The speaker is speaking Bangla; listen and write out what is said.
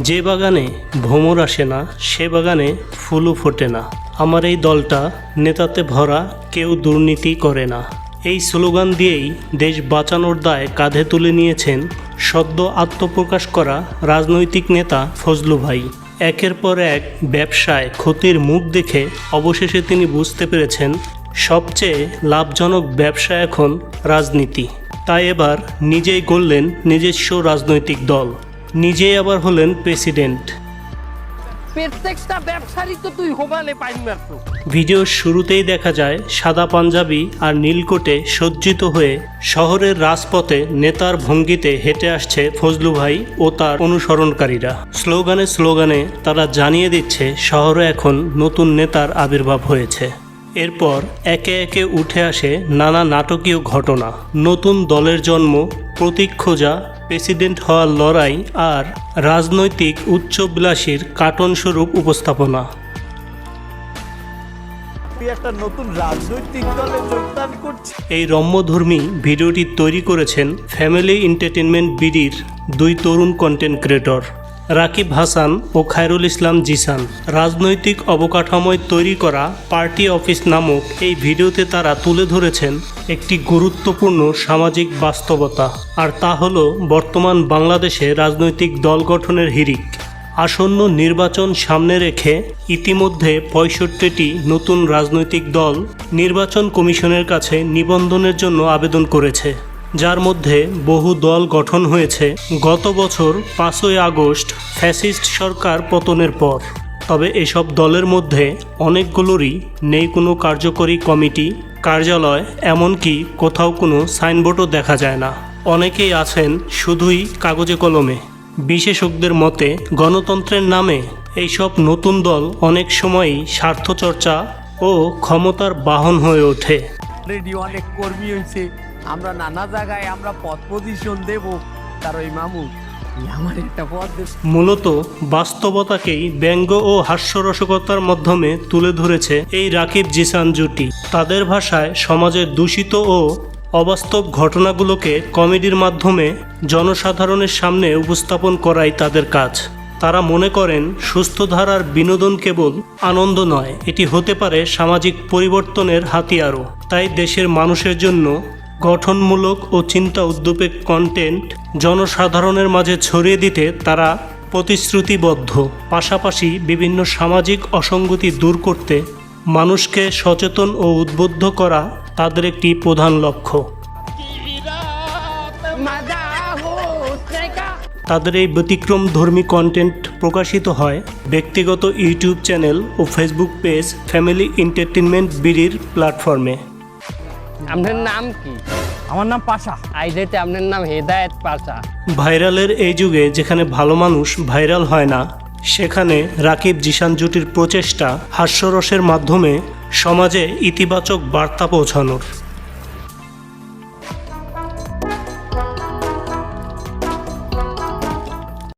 যে বাগানে ভ্রমর আসে না, সে বাগানে ফুলও ফোটে না। আমার এই দলটা নেতাতে ভরা কেউ দুর্নীতি করে না। এই স্লোগান দিয়েই দেশ বাঁচানোর দায় কাঁধে তুলে নিয়েছেন সদ্য আত্মপ্রকাশ করা রাজনৈতিক নেতা ফজলু ভাই। একের পর এক ব্যবসায় ক্ষতির মুখ দেখে অবশেষে তিনি বুঝতে পেরেছেন সবচেয়ে লাভজনক ব্যবসা এখন রাজনীতি। তাই এবার নিজেই গড়লেন নিজস্ব রাজনৈতিক দল। নিজেই আবার হলেন প্রেসিডেন্ট। প্রত্যেকটা ব্যবসারই তো তুই হোবালে পাইন মারতো। ভিডিওর শুরুতেই দেখা যায় সাদা পাঞ্জাবি আর নীলকোটে সজ্জিত হয়ে শহরের রাজপথে নেতার ভঙ্গিতে হেঁটে আসছে ফজলু ভাই ও তার অনুসরণকারীরা। স্লোগানে স্লোগানে তারা জানিয়ে দিচ্ছে শহরে এখন নতুন নেতার আবির্ভাব হয়েছে। এরপর একে একে উঠে আসে নানা নাটকীয় ঘটনা। নতুন দলের জন্ম প্রতীক খোঁজা প্রেসিডেন্ট হওয়ার লড়াই আর রাজনৈতিক উচ্চবিলাসীর কার্টন স্বরূপ উপস্থাপনা একটা নতুন রাজনৈতিক দলে যোগদান করছিস। এই রম্যধর্মী ভিডিওটি তৈরি করেছেন ফ্যামিলি এন্টারটেনমেন্ট বিডির দুই তরুণ কন্টেন্ট ক্রিয়েটর রাকিব হাসান ও খায়রুল ইসলাম জিসান। রাজনৈতিক অবকাঠামোয় তৈরি করা পার্টি অফিস নামক এই ভিডিওতে তারা তুলে ধরেছেন একটি গুরুত্বপূর্ণ সামাজিক বাস্তবতা। আর তা হলো বর্তমান বাংলাদেশে রাজনৈতিক দল গঠনের হিরিক। আসন্ন নির্বাচন সামনে রেখে ইতিমধ্যে পঁয়ষট্টিটি নতুন রাজনৈতিক দল নির্বাচন কমিশনের কাছে নিবন্ধনের জন্য আবেদন করেছে। যার মধ্যে বহু দল গঠন হয়েছে, গত বছর পাঁচই আগস্ট ফ্যাসিস্ট সরকার পতনের পর। তবে এসব দলের মধ্যে অনেকগুলোরই নেই কোনো কার্যকরী কমিটি, কার্যালয়, এমনকি কোথাও কোনো সাইনবোর্ডও দেখা যায় না। অনেকেই আছেন শুধুই কাগজে কলমে। বিশেষজ্ঞদের মতে, গণতন্ত্রের নামে এইসব নতুন দল অনেক সময়ই স্বার্থচর্চা ও ক্ষমতার বাহন হয়ে ওঠে। অনেক কর্মী হয়েছে। আমরা নানা জায়গায় আমরা পথ পজিশন দেব, তার ওই মামু। আমার একটা দে মূলত বাস্তবতাকেই ব্যঙ্গ ও হাস্যরসকতার মাধ্যমে তুলে ধরেছে এই রাকিব জিসান জুটি। তাদের ভাষায় সমাজের দূষিত ও অবাস্তব ঘটনাগুলোকে কমেডির মাধ্যমে জনসাধারণের সামনে উপস্থাপন করাই তাদের কাজ। তারা মনে করেন, সুস্থ ধারার বিনোদন কেবল আনন্দ নয়, এটি হতে পারে সামাজিক পরিবর্তনের হাতিয়ারও। তাই দেশের মানুষের জন্য গঠনমূলক ও চিন্তা উদ্যোপের কন্টেন্ট জনসাধারণের মাঝে ছড়িয়ে দিতে তারা প্রতিশ্রুতিবদ্ধ। পাশাপাশি বিভিন্ন সামাজিক অসঙ্গতি দূর করতে মানুষকে সচেতন ও উদ্বুদ্ধ করা তাদের একটি প্রধান লক্ষ্য। তাদের এই ব্যতিক্রম ধর্মী কন্টেন্ট প্রকাশিত হয় ব্যক্তিগত ইউটিউব চ্যানেল ও ফেসবুক পেজ ফ্যামিলি এন্টারটেনমেন্ট বিডির প্ল্যাটফর্মে আপনার নাম কি? আমার নাম পাশা। আইডিতে আপনার নাম হেদায়েত পাশা। ভাইরালের এই যুগে যেখানে ভালো মানুষ ভাইরাল হয় না সেখানে রাকিব জিশান জুটির প্রচেষ্টা হাস্যরসের মাধ্যমে সমাজে ইতিবাচক বার্তা পৌঁছানোর।